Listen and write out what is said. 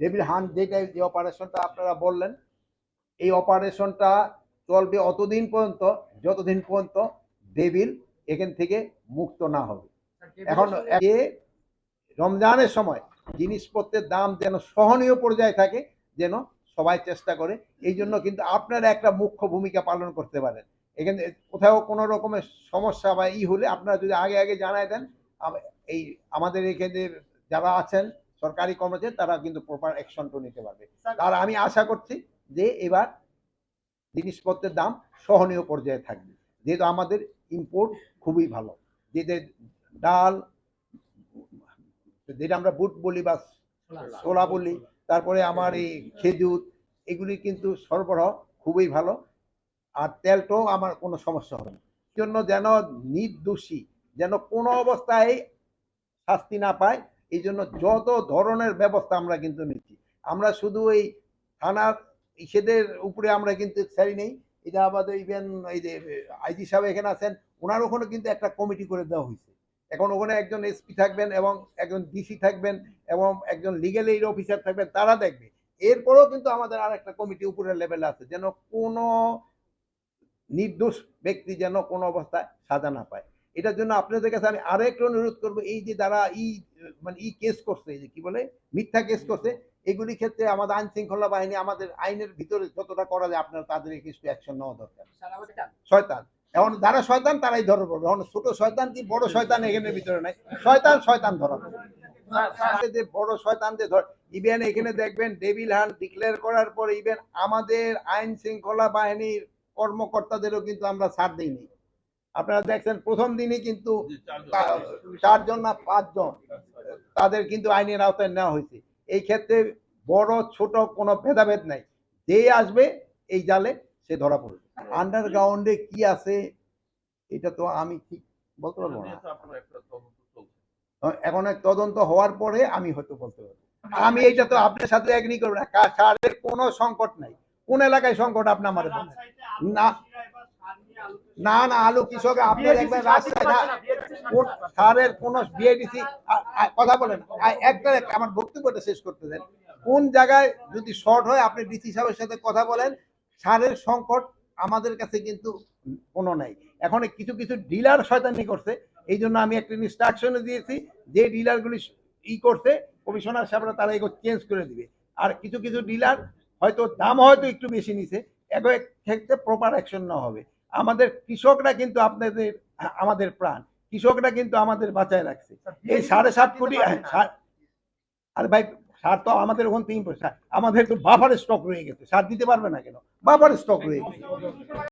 Devil হান যেটা যে অপারেশনটা আপনারা বললেন এই অপারেশনটা চলবে অতদিন পর্যন্ত যতদিন পর্যন্ত ডেভিল এখান থেকে মুক্ত না হবে। এখন এ রমজানের সময় জিনিসপত্রের দাম যেন সহনীয় পর্যায়ে থাকে যেন সবাই চেষ্টা করে এই জন্য কিন্তু আপনারা একটা মুখ্য ভূমিকা পালন করতে পারেন। এখানে কোথাও কোনো রকমের সমস্যা বা ই হলে আপনারা যদি আগে আগে জানাই দেন এই আমাদের এখানে যারা আছেন সরকারি কর্মচারী তারা কিন্তু প্রপার অ্যাকশনটা নিতে পারবে। আর আমি আশা করছি যে এবার জিনিসপত্রের দাম সহনীয় পর্যায়ে থাকবে। যেহেতু আমাদের ইম্পোর্ট খুবই ভালো। যেতে ডাল যেটা আমরা বুট বলি বা ছোলা। বলি তারপরে আমার এই খেজুর এগুলি কিন্তু সরবরাহ খুবই ভালো। আর তেলটাও আমার কোনো সমস্যা হবে না। জন্য যেন নির্দোষী যেন কোনো অবস্থায় শাস্তি না পায় এই জন্য যত ধরনের ব্যবস্থা আমরা কিন্তু নিচ্ছি। আমরা শুধু এই থানার ইসেদের উপরে আমরা কিন্তু ছাড়ি নেই। এটা আমাদের ইভেন এই যে, আইজি সাহেব এখানে আছেন, ওনার ওখানে কিন্তু একটা কমিটি করে দেওয়া হয়েছে। এখন ওখানে একজন এসপি থাকবেন এবং একজন ডিসি থাকবেন এবং একজন লিগেল এইড অফিসার থাকবেন, তারা দেখবে। এরপরেও কিন্তু আমাদের আর একটা কমিটি উপরের লেভেলে আছে, যেন কোনো নির্দোষ ব্যক্তি যেন কোনো অবস্থায় সাজা না পায়। এটার জন্য আপনাদের কাছে আমি আরও অনুরোধ করব, এই যে যারা ই মানে ই কেস করছে যে কি বলে, মিথ্যা কেস করছে এগুলি ক্ষেত্রে আমাদের আইন শৃঙ্খলা বাহিনী আমাদের আইনের ভিতরে যতটা করা যায়, আপনার তাদের কিছু অ্যাকশন নেওয়া দরকার। শয়তান। এখন যারা শয়তান, তারাই ধরা পড়বে এখন ছোট শয়তান কি বড় শয়তান এখানে ভিতরে নাই? শয়তান শয়তান ধরা। যে বড় যে ধর ইভেন এখানে দেখবেন ডেভিল হান ডিক্লেয়ার করার পরে ইভেন আমাদের আইন শৃঙ্খলা বাহিনীর কর্মকর্তাদেরও কিন্তু আমরা ছাড় দিইনি। আপনারা দেখছেন প্রথম দিনই কিন্তু চারজন। না পাঁচজন তাদের কিন্তু আইনের আওতায় নেওয়া হয়েছে। এই ক্ষেত্রে বড় ছোট কোনো ভেদাভেদ নাই। যে আসবে এই জালে সে ধরা পড়বে। আন্ডারগ্রাউন্ডে কি আছে এটা তো আমি ঠিক বলতে পারব না। এখন এক তদন্ত হওয়ার পরে আমি হয়তো বলতে পারব। আমি এইটা তো আপনার সাথে এগ্রি করব না। সারের কোনো সংকট নাই। কোন এলাকায় সংকট আপনি আমার না। না না আলু কৃষক আপনি দেখবেন রাস্তায় না কোন সারের কোন বিএডিসি কথা বলেন একটা আমার বক্তব্যটা শেষ করতে দেন। কোন জায়গায় যদি শর্ট হয় আপনি ডিসি সাহেবের সাথে কথা বলেন সারের সংকট আমাদের কাছে কিন্তু কোনো নাই। এখন কিছু কিছু ডিলার শয়তানি করছে এই জন্য আমি একটা ইনস্ট্রাকশন দিয়েছি যে ডিলারগুলি ই করছে কমিশনার সাহেবরা তারা এগুলো চেঞ্জ করে দিবে। আর কিছু কিছু ডিলার হয়তো দাম হয়তো একটু বেশি নিছে এগুলো ক্ষেত্রে প্রপার অ্যাকশন নেওয়া হবে। আমাদের কৃষকরা কিন্তু আপনাদের আমাদের প্রাণ। কৃষকরা কিন্তু আমাদের বাঁচায় রাখছে। এই সাড়ে সাত কোটি সার- আরে ভাই সার তো আমাদের ওখান থেকে আমাদের তো বাফার স্টক রয়ে গেছে। সার দিতে পারবে না কেন? বাফার স্টক রয়ে গেছে।